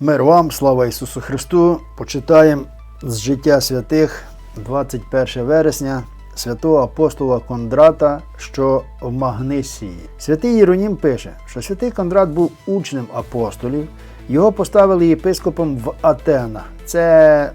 Мир вам, слава Ісусу Христу! Почитаємо з життя святих 21 вересня святого апостола Кондрата, що в Магнисії. Святий Єронім пише, що святий Кондрат був учнем апостолів. Його поставили єпископом в Атенах. Це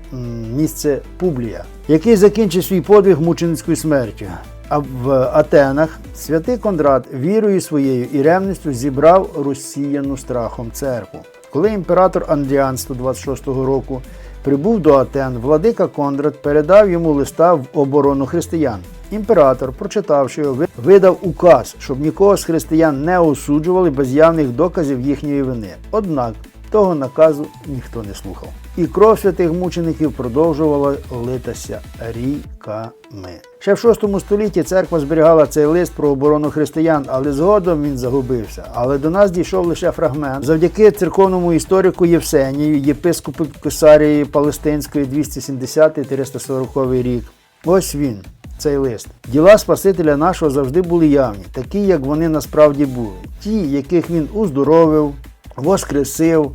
місце Публія, який закінчив свій подвиг мученицькою смертю. А в Атенах святий Кондрат вірою своєю і ревністю зібрав розсіяну страхом церкву. Коли імператор Андіан 126 року прибув до Атен, владика Кондрат передав йому листа в оборону християн. Імператор, прочитавши його, видав указ, щоб нікого з християн не осуджували без явних доказів їхньої вини. Однак того наказу ніхто не слухав. І кров святих мучеників продовжувала литися ріками. Ще в VI столітті церква зберігала цей лист про оборону християн, але згодом він загубився. Але до нас дійшов лише фрагмент. Завдяки церковному історику Євсенію, єпископу Кесарії Палестинської 270-340 рік. Ось він, цей лист. Діла Спасителя нашого завжди були явні, такі, як вони насправді були. Ті, яких він уздоровив, воскресив,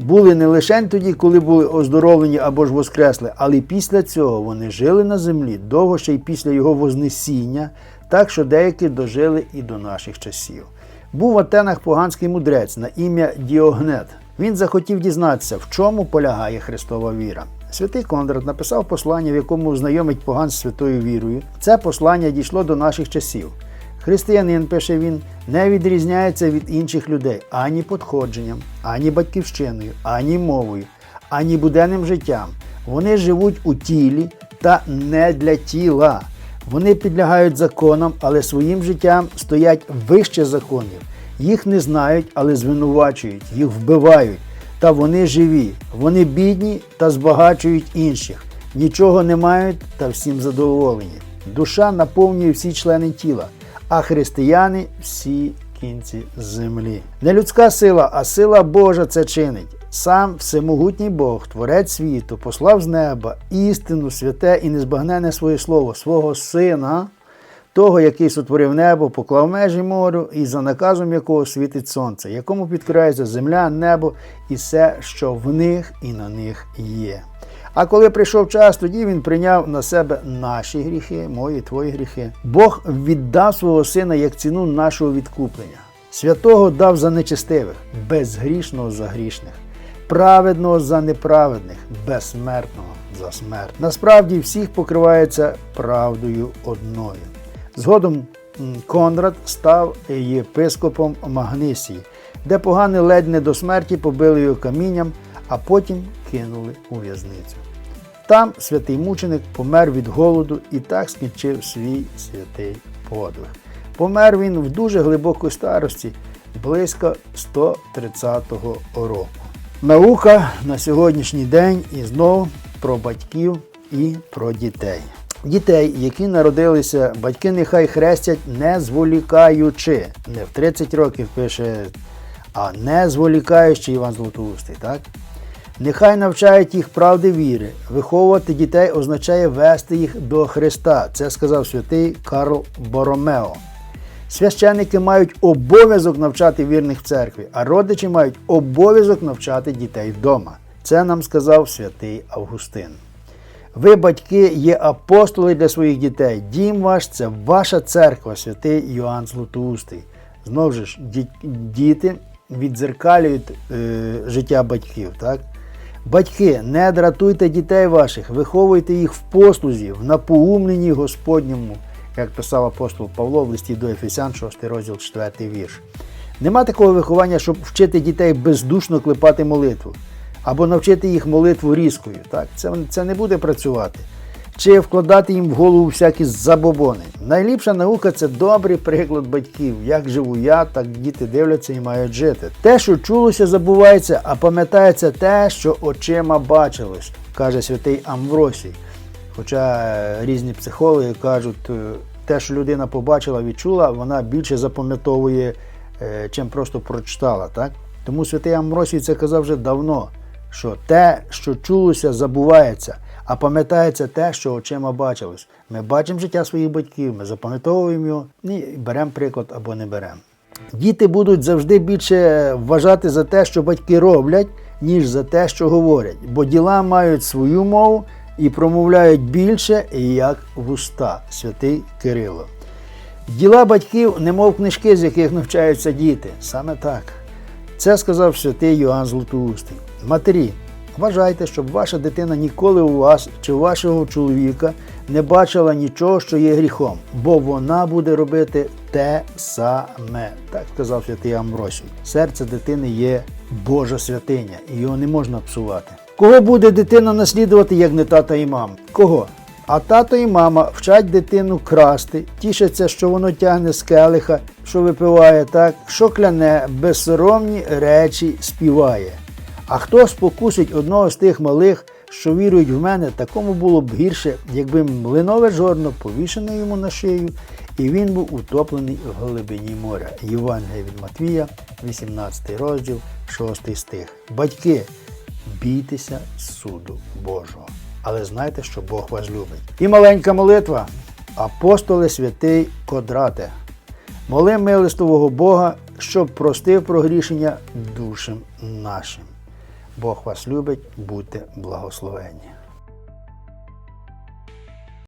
були не лише тоді, коли були оздоровлені або ж воскресли, але й після цього вони жили на землі довго ще й після його вознесіння, так що деякі дожили і до наших часів. Був в Атенах поганський мудрець на ім'я Діогнет. Він захотів дізнатися, в чому полягає Христова віра. Святий Кондрат написав послання, в якому знайомить поган з святою вірою. Це послання дійшло до наших часів. Християнин, пише він, не відрізняється від інших людей ані подходженням, ані батьківщиною, ані мовою, ані буденним життям. Вони живуть у тілі та не для тіла. Вони підлягають законам, але своїм життям стоять вище законів. Їх не знають, але звинувачують, їх вбивають. Та вони живі, вони бідні та збагачують інших. Нічого не мають та всім задоволені. Душа наповнює всі члени тіла, а християни всі кінці землі. Не людська сила, а сила Божа це чинить. Сам всемогутній Бог, творець світу, послав з неба істину, святе і незбагненне своє слово, свого Сина, того, який сотворив небо, поклав межі морю, і за наказом якого світить сонце, якому підкоряється земля, небо і все, що в них і на них є. А коли прийшов час, тоді він прийняв на себе наші гріхи, мої твої гріхи. Бог віддав свого сина як ціну нашого відкуплення. Святого дав за нечестивих, безгрішного за грішних, праведного за неправедних, безсмертного за смерть. Насправді всіх покривається правдою одною. Згодом Конрад став єпископом Магнисії, де погани ледь не до смерті побили його камінням, а потім кинули у в'язницю. Там святий мученик помер від голоду і так скінчив свій святий подвиг. Помер він в дуже глибокій старості, близько 130 року. Наука на сьогоднішній день і знову про батьків і про дітей. Дітей, які народилися, батьки нехай хрестять не зволікаючи. Не в 30 років пише, а не зволікаючи Іван Златоустий, так? Нехай навчають їх правди віри. Виховувати дітей означає вести їх до Христа. Це сказав святий Карл Боромео. Священники мають обов'язок навчати вірних в церкві, а родичі мають обов'язок навчати дітей вдома. Це нам сказав святий Августин. Ви, батьки, є апостоли для своїх дітей. Дім ваш це ваша церква, святий Йоанн Златоустий. Знову ж, діти віддзеркалюють е, життя батьків. Так? Батьки, не дратуйте дітей ваших, виховуйте їх в послузі, в напоумленні Господньому, як писав апостол Павло в листі до Ефесян, 6 розділ, 4 вірш. Нема такого виховання, щоб вчити дітей бездушно клепати молитву або навчити їх молитву різкою. Так? Це, це не буде працювати. Чи вкладати їм в голову всякі забобони. Найліпша наука це добрий приклад батьків. Як живу я, так діти дивляться і мають жити. Те, що чулося, забувається, а пам'ятається те, що очима бачилось, каже святий Амвросій. Хоча е, різні психологи кажуть, е, те, що людина побачила, відчула, вона більше запам'ятовує, е, чим просто прочитала. Так? Тому святий Амвросій це казав вже давно, що те, що чулося, забувається, а пам'ятається те, що очима бачилось. Ми бачимо життя своїх батьків, ми запам'ятовуємо його і беремо приклад або не беремо. Діти будуть завжди більше вважати за те, що батьки роблять, ніж за те, що говорять, бо діла мають свою мову і промовляють більше, як вуста, святий Кирило. Діла батьків, немов книжки, з яких навчаються діти. Саме так. Це сказав святий Йоанн Златоустий. Матері, вважайте, щоб ваша дитина ніколи у вас чи у вашого чоловіка не бачила нічого, що є гріхом, бо вона буде робити те саме. Так сказав святий Амбросій. Серце дитини є Божа святиня, і його не можна псувати. Кого буде дитина наслідувати, як не тата і мама? Кого? А тато і мама вчать дитину красти, тішаться, що воно тягне з келиха, що випиває так, що кляне, безсоромні речі співає. А хто спокусить одного з тих малих, що вірують в мене, такому було б гірше, якби млинове жорно повішене йому на шию, і він був утоплений в глибині моря. Євангелія від Матвія, 18 розділ, 6 стих. Батьки, бійтеся суду Божого. Але знайте, що Бог вас любить. І маленька молитва. Апостоли святий Кодрате. Моли милостивого Бога, щоб простив прогрішення душам нашим. Бог вас любить, будьте благословенні.